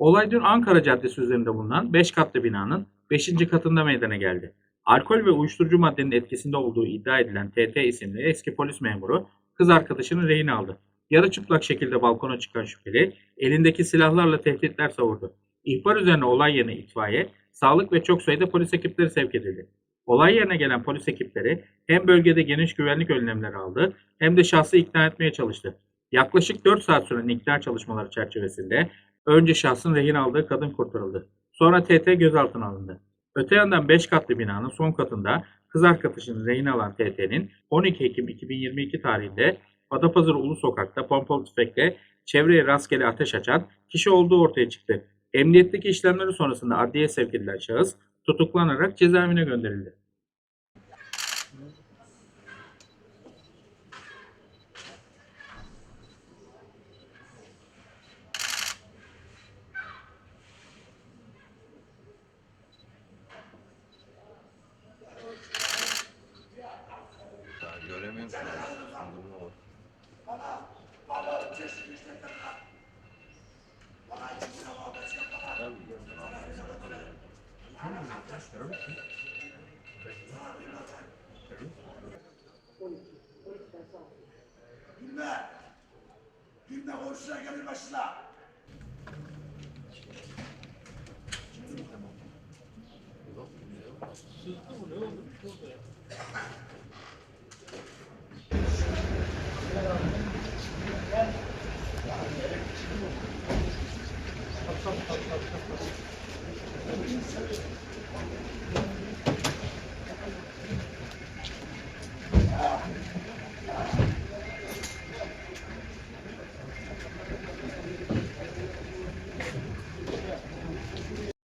Olay dün Ankara Caddesi üzerinde bulunan 5 katlı binanın 5. katında meydana geldi. Alkol ve uyuşturucu maddenin etkisinde olduğu iddia edilen TT isimli eski polis memuru kız arkadaşını rehin aldı. Yarı çıplak şekilde balkona çıkan şüpheli elindeki silahlarla tehditler savurdu. İhbar üzerine olay yerine itfaiye, sağlık ve çok sayıda polis ekipleri sevk edildi. Olay yerine gelen polis ekipleri hem bölgede geniş güvenlik önlemleri aldı hem de şahsı ikna etmeye çalıştı. Yaklaşık 4 saat süren ikna çalışmaları çerçevesinde önce şahsın rehin aldığı kadın kurtarıldı. Sonra TT gözaltına alındı. Öte yandan 5 katlı binanın son katında kız arkadaşını rehin alan TT'nin 12 Ekim 2022 tarihinde Adapazarı Ulu Sokak'ta pompalı tüfekle çevreye rastgele ateş açan kişi olduğu ortaya çıktı. Emniyetteki işlemleri sonrasında adliye sevk edilen şahıs tutuklanarak cezaevine gönderildi. Gülme! Gülme komşuna gelir başına!